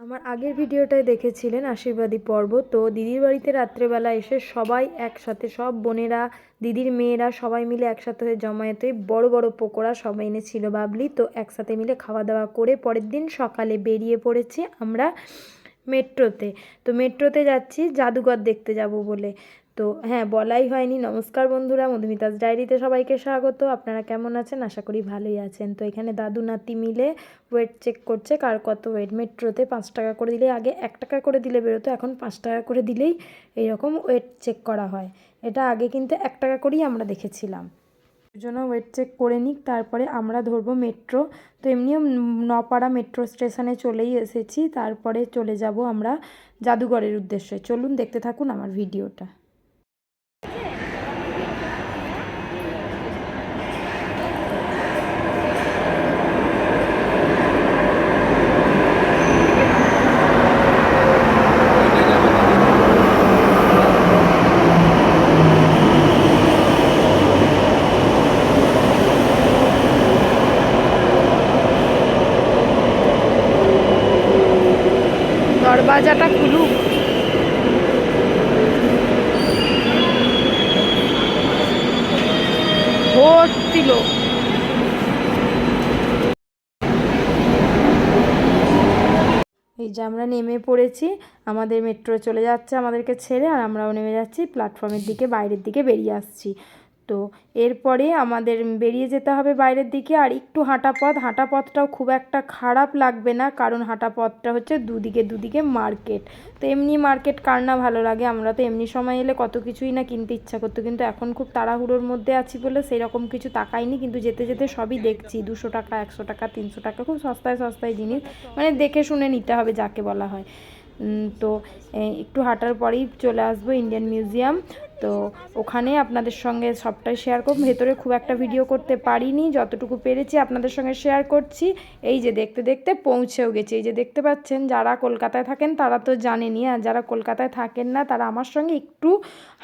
আমার আগের ভিডিওটায় দেখেছিলেন আশীর্বাদী পর্ব। তো দিদির বাড়িতে রাত্রেবেলা এসে সবাই একসাথে, সব বোনেরা, দিদির মেয়েরা সবাই মিলে একসাথে হয়ে জমায়েতে বড় বড় পকোড়া সবাই এনেছিল বাবলি। তো একসাথে মিলে খাওয়া দাওয়া করে পরের দিন সকালে বেরিয়ে পড়েছি আমরা মেট্রোতে। তো মেট্রোতে যাচ্ছি, জাদুঘর দেখতে যাব বলে। তো হ্যাঁ বলাই হয়নি। নমস্কার বন্ধুরা, মধুমিতাস ডায়েরিতে সবাইকে স্বাগত। আপনারা কেমন আছেন? আশা করি ভালোই আছেন। তো এখানে দাদু নাতি মিলে ওয়েট চেক করছে, কার কত ওয়েট মেট্রোতে পাঁচ টাকা করে দিলে, আগে এক টাকা করে দিলে বেরোতো, এখন পাঁচ টাকা করে দিলেই এইরকম ওয়েট চেক করা হয়। এটা আগে কিন্তু এক টাকা করেই আমরা দেখেছিলাম। জন্য ওয়েট চেক করে নিক, তারপরে আমরা ধরবো মেট্রো। তো এমনিও নপাড়া মেট্রো স্টেশনে চলেই এসেছি, তারপরে চলে যাব আমরা জাদুঘরের উদ্দেশ্যে। চলুন দেখতে থাকুন আমার ভিডিওটা। লোক এই যে আমরা নেমে পড়েছি, আমাদের মেট্রো চলে যাচ্ছে আমাদেরকে ছেড়ে, আর আমরাও নেমে যাচ্ছি প্ল্যাটফর্মের দিকে, বাইরের দিকে বেরিয়ে আসছি। তো এরপরে আমাদের বেরিয়ে যেতে হবে বাইরের দিকে। আর একটু হাঁটা পথ, হাঁটা পথটাও খুব একটা খারাপ লাগবে না, কারণ হাঁটা পথটা হচ্ছে দুদিকে দুদিকে মার্কেট। তো এমনি মার্কেট কার না ভালো লাগে? আমরা তো এমনি সময় এলে কত কিছুই না কিনতে ইচ্ছা করতো, কিন্তু এখন খুব তাড়াহুড়োর মধ্যে আছি বলে সেই রকম কিছু তাকাইনি, কিন্তু যেতে যেতে সবই দেখছি। দুশো টাকা, একশো টাকা, তিনশো টাকা, খুব সস্তায় সস্তায় জিনিস। মানে দেখে শুনে নিতে হবে যাকে বলা হয়। তো একটু হাঁটার পরেই চলে আসব ইন্ডিয়ান মিউজিয়াম। তো ওখানে আপনাদের সঙ্গে সবটাই শেয়ার করব। ভেতরে খুব একটা ভিডিও করতে পারিনি, যতটুকু পেরেছি আপনাদের সঙ্গে শেয়ার করছি। এই যে দেখতে দেখতে পৌঁছেও গেছি। এই যে দেখতে পাচ্ছেন, যারা কলকাতায় থাকেন তারা তো জানেনই, আর যারা কলকাতায় থাকেন না তারা আমার সঙ্গে একটু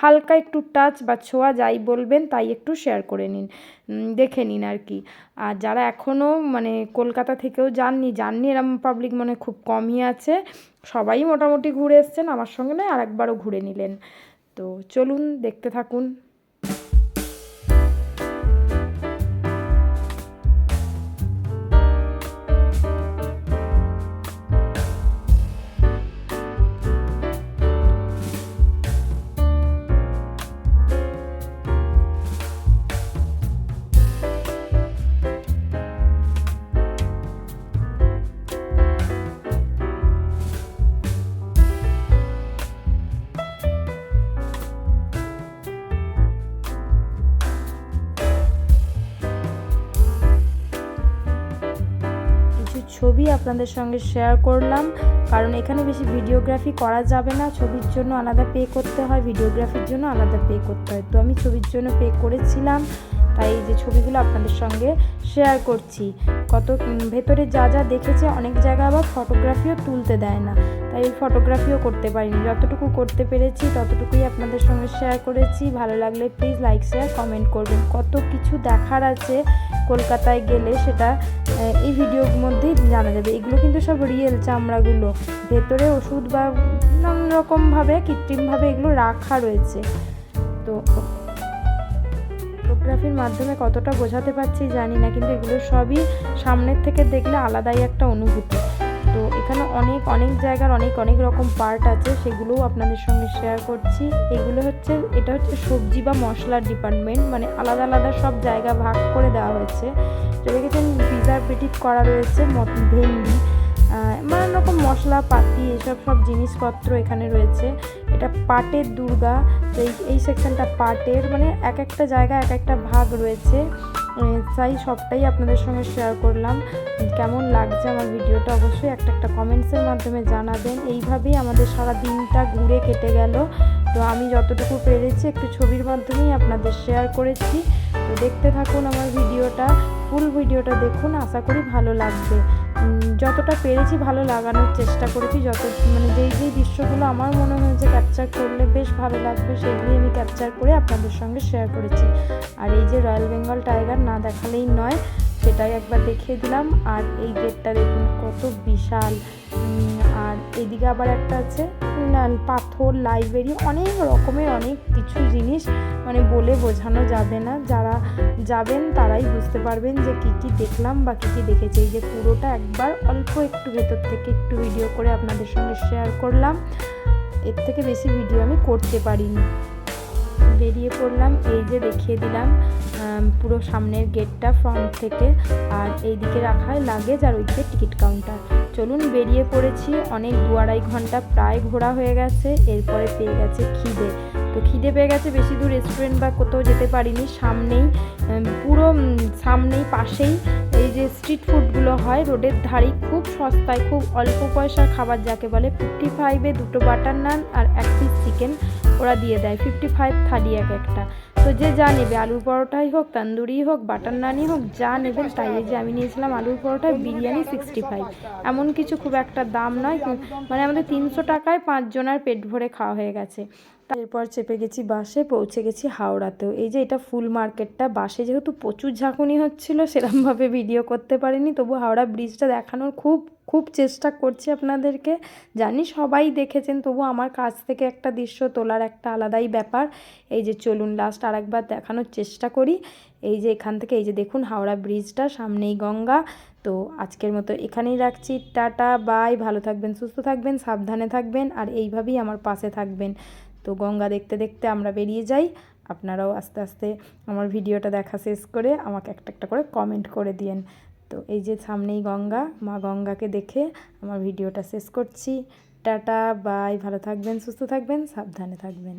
হালকা একটু টাচ বা ছোঁয়া যাই বলবেন তাই একটু শেয়ার করে নিন দেখে নিন আর কি। আর যারা এখনও মানে কলকাতা থেকেও যাননি যাননি এরম পাবলিক মনে খুব কমই আছে। সবাই মোটামুটি ঘুরে এসছেন, আমার সঙ্গে নয়, আরেকবারও ঘুরে নিলেন। তো চলুন দেখতে থাকুন। ছবি আপনাদের সঙ্গে শেয়ার করলাম। কারণ এখানে বেশি ভিডিওগ্রাফি করা যাবে না। ছবির জন্য আলাদা পে করতে হয় ভিডিওগ্রাফির জন্য আলাদা পে করতে হয়। তো আমি ছবির জন্য পে করেছিলাম। তাই যে ছবিগুলো আপনাদের সঙ্গে শেয়ার করছি। কত ভেতরে যা যা দেখেছে, অনেক জায়গা আবার ফটোগ্রাফিও তুলতে দেয় না। তাই ওই ফটোগ্রাফিও করতে পারিনি। যতটুকু করতে পেরেছি, ততটুকুই আপনাদের সঙ্গে শেয়ার করেছি। ভালো লাগলে প্লিজ লাইক শেয়ার কমেন্ট করবেন। কত কিছু দেখার আছে কলকাতায় গেলে সেটা এই ভিডিওর মধ্যেই জানা যাবে। এগুলো কিন্তু সব রিয়েল চামড়াগুলো। ভেতরে ওষুধ বা নানান রকমভাবে, কৃত্রিমভাবে এগুলো রাখা রয়েছে। তো ফটোগ্রাফির মাধ্যমে কতটা বোঝাতে পারছি জানি না, কিন্তু এগুলো সবই সামনের থেকে দেখলে আলাদাই একটা অনুভূতি। এখানে অনেক অনেক জায়গার অনেক অনেক রকম পার্ট আছে, সেগুলোও আপনাদের সঙ্গে শেয়ার করছি। এগুলো হচ্ছে, এটা হচ্ছে সবজি বা মশলার ডিপার্টমেন্ট মানে আলাদা আলাদা সব জায়গা ভাগ করে দেওয়া হয়েছে। তো দেখেছেন প্রিজারভেটিভ করা রয়েছে ভেন্ডি নানান রকম মশলা, পাতি, এসব সব জিনিসপত্র এখানে রয়েছে। এটা পাটের দুর্গা এই এই সেকশনটা পাটের মানে এক একটা জায়গা এক একটা ভাগ রয়েছে। তাই সবটাই আপনাদের সঙ্গে শেয়ার করলাম। কেমন লাগছে আমার ভিডিওটা অবশ্যই একটা একটা কমেন্টসের মাধ্যমে জানাবেন। এইভাবেই আমাদের সারা দিনটা ঘুরে কেটে গেল। তো আমি যতটুকু পেরেছি একটু ছবির মাধ্যমেই আপনাদের শেয়ার করেছি। তো দেখতে থাকুন আমার ভিডিওটা। ফুল ভিডিওটা দেখুন। আশা করি ভালো লাগবে। যতটা পেরেছি ভালো লাগানোর চেষ্টা করেছি, যত মানে যেই যেই দৃশ্যগুলো আমার মনে হয়েছে ক্যাপচার করলে বেশ ভালো লাগবে, সেগুলি আমি ক্যাপচার করে আপনাদের সঙ্গে শেয়ার করেছি। আর এই যে রয়্যাল বেঙ্গল টাইগার না দেখালেই নয়, সেটাই একবার দেখিয়ে দিলাম। আর এই গেটটা দেখুন, কত বিশাল। এইদিকে আবার একটা আছে। পাথর লাইব্রেরি অনেক রকমের অনেক কিছু জিনিস মানে বলে বোঝানো যাবে না। যারা যাবেন তারাই বুঝতে পারবেন যে কী কী দেখলাম বা কী কী দেখেছি। এই যে পুরোটা একবার অল্প একটু ভেতর থেকে একটু ভিডিও করে আপনাদের সঙ্গে শেয়ার করলাম। এর থেকে বেশি ভিডিও আমি করতে পারিনি। বেরিয়ে পড়লাম, এই যে দেখিয়ে দিলাম পুরো সামনের গেটটা ফ্রন্ট থেকে, আর এইদিকে রাখা লাগেজ আর ওইদিকে টিকিট কাউন্টার চলুন বেরিয়ে পড়েছি, অনেক দু আড়াই ঘণ্টা প্রায় ঘোরা হয়ে গেছে, এরপরে পেয়ে গেছে খিদে। তো খিদে পেয়ে গেছে, বেশি দূর রেস্টুরেন্ট বা কোথাও যেতে পারিনি, সামনেই পুরো সামনেই, পাশেই এই যে স্ট্রিট ফুডগুলো হয়, রোডের ধারে খুব সস্তায়, খুব অল্প পয়সার খাবার যাকে বলে ফিফটি ফাইভে দুটো বাটার নান আর এক পিস চিকেন ওরা দিয়ে দেয় ফিফটি ফাইভ থালি এক একটা। তো যে যা নেবে, আলুর পরোটাই হোক তন্দুরি হোক বাটার নানই হোক, যা নেবেন তাই। যে আমি নিয়েছিলাম আলুর পরোটায় বিরিয়ানি সিক্সটি ফাইভ এমন কিছু খুব একটা দাম নয় মানে আমাদের তিনশো টাকায় পাঁচজনের পেট ভরে খাওয়া হয়ে গেছে। তারপর চেপে গেছি বাসে, পৌঁছে গেছি হাওড়াতেও। এই যে এটা ফুল মার্কেটটা বাসে যেহেতু প্রচুর ঝাঁকুনি হচ্ছিল, সেরমভাবে ভিডিও করতে পারিনি, তবু হাওড়া ব্রিজটা দেখানোর খুব খুব চেষ্টা করছি আপনাদেরকে। জানি সবাই দেখেছেন, তবু আমার কাছ থেকে একটা দৃশ্য তোলার একটা আলাদাই ব্যাপার। এই যে চলুন লাস্ট আরেকবার দেখানোর চেষ্টা করি। এই যে এখান থেকে, এই যে দেখুন হাওড়া ব্রিজটা সামনেই গঙ্গা। তো আজকের মতো এখানেই রাখছি, টাটা বাই ভালো থাকবেন, সুস্থ থাকবেন, সাবধানে থাকবেন, আর এইভাবেই আমার পাশে থাকবেন। তো গঙ্গা দেখতে দেখতে আমরা বেরিয়ে যাই। আপনারাও আস্তে আস্তে আমার ভিডিওটা দেখা শেষ করে আমাকে একটা একটা করে কমেন্ট করে দিয়েন। তো এই যে সামনেই গঙ্গা, মা গঙ্গাকে দেখে আমার ভিডিওটা শেষ করছি। টাটা বাই ভালো থাকবেন, সুস্থ থাকবেন, সাবধানে থাকবেন।